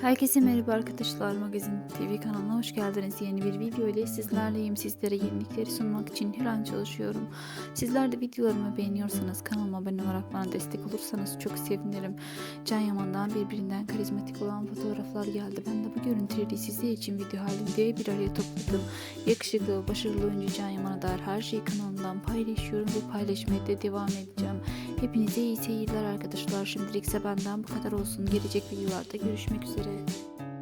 Herkese merhaba arkadaşlar. Magazin TV kanalına hoş geldiniz. Yeni bir video ile sizlerleyim. Sizlere yenilikleri sunmak için her an çalışıyorum. Sizler de videolarımı beğeniyorsanız kanalıma abone olarak bana destek olursanız çok sevinirim. Can Yaman'dan birbirinden karizmatik olan fotoğraflar geldi. Ben de bu görüntüleri sizler için video halinde bir araya topladım. Yakışıklı, başarılı oyuncu Can Yaman'a dair her şeyi kanalımdan paylaşıyorum ve paylaşmaya da devam edeceğim. Hepinize iyi seyirler arkadaşlar. Şimdilik ise benden bu kadar olsun. Gelecek videolarda görüşmek üzere. it.